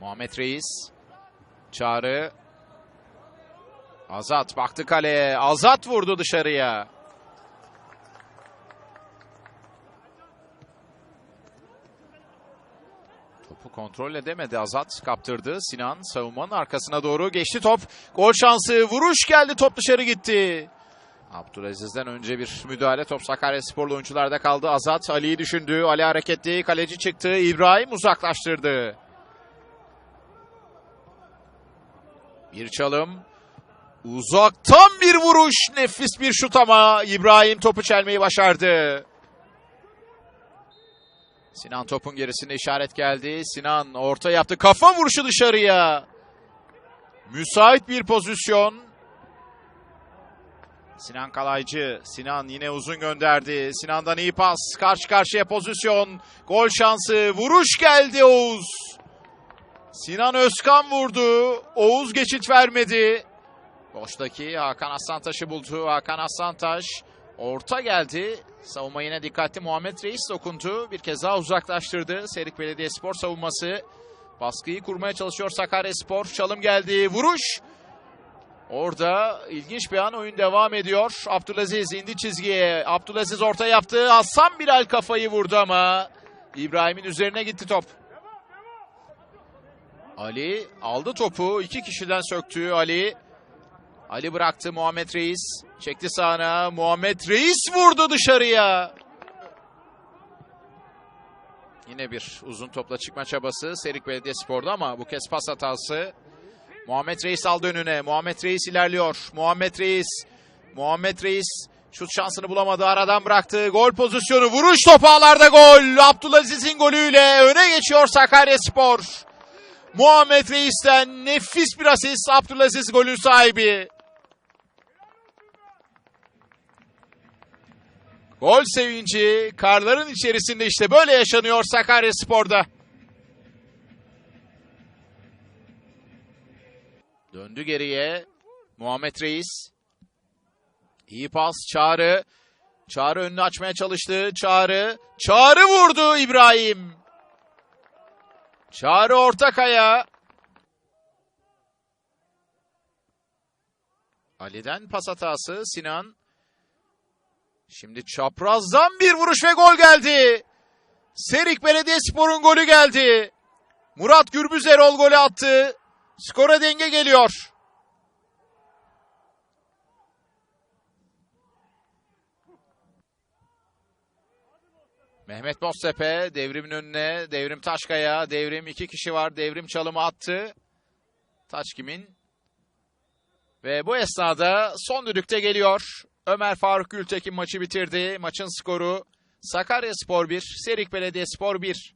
Muhammed Reis. Çağrı. Azat baktı kaleye. Azat vurdu dışarıya. Topu kontrol edemedi Azat. Kaptırdı. Sinan savunmanın arkasına doğru geçti top. Gol şansı. Vuruş geldi. Top dışarı gitti. Abdülaziz'den önce bir müdahale. Top Sakarya Sporlu oyuncularda kaldı. Azat Ali'yi düşündü. Ali hareketli. Kaleci çıktı. İbrahim uzaklaştırdı. Bir çalım. Uzaktan bir vuruş. Nefis bir şut ama İbrahim topu çelmeyi başardı. Sinan topun gerisinde işaret geldi. Sinan orta yaptı. Kafa vuruşu dışarıya. Müsait bir pozisyon. Sinan Kalaycı. Sinan yine uzun gönderdi. Sinan'dan iyi pas. Karşı karşıya pozisyon. Gol şansı. Vuruş geldi Oğuz. Sinan Özkan vurdu. Oğuz geçit vermedi. Boştaki Hakan Aslantaş'ı buldu. Hakan Aslantaş orta geldi. Savunma yine dikkatli. Muhammed Reis dokundu. Bir kez daha uzaklaştırdı. Serik Belediyespor savunması. Baskıyı kurmaya çalışıyor Sakaryaspor. Çalım geldi. Vuruş. Orada ilginç bir an oyun devam ediyor. Abdülaziz indi çizgiye. Abdülaziz orta yaptı. Hasan Bilal kafayı vurdu ama İbrahim'in üzerine gitti top. Ali aldı topu. iki kişiden söktü Ali. Ali bıraktı Muhammed Reis. Çekti sağına. Muhammed Reis vurdu dışarıya. Yine bir uzun topla çıkma çabası Serik Belediyespor'da ama bu kez pas hatası. Muhammed Reis aldı önüne. Muhammed Reis ilerliyor. Muhammed Reis. Muhammed Reis şut şansını bulamadı. Aradan bıraktı. Gol pozisyonu. Vuruş topu ağlarda gol. Abdülaziz'in golüyle öne geçiyor Sakaryaspor. Muhammed Reis'ten nefis bir asist. Abdülaziz golün sahibi. Gol sevinci karların içerisinde işte böyle yaşanıyor Sakaryaspor'da. Döndü geriye. Muhammed Reis. İyi pas. Çağrı. Çağrı önünü açmaya çalıştı. Çağrı. Çağrı vurdu İbrahim. Çağrı Ortakaya. Ali'den pas hatası. Sinan. Şimdi çaprazdan bir vuruş ve gol geldi. Serik Belediyespor'un golü geldi. Murat Gürbüzerol golü attı. Skora denge geliyor. Mehmet Boztepe devrimin önüne. Devrim Taşkaya. Devrim iki kişi var. Devrim çalımı attı. Taç kimin? Ve bu esnada son düdükte geliyor. Ömer Faruk Gültekin maçı bitirdi. Maçın skoru Sakaryaspor 1, Serik Belediyespor 1.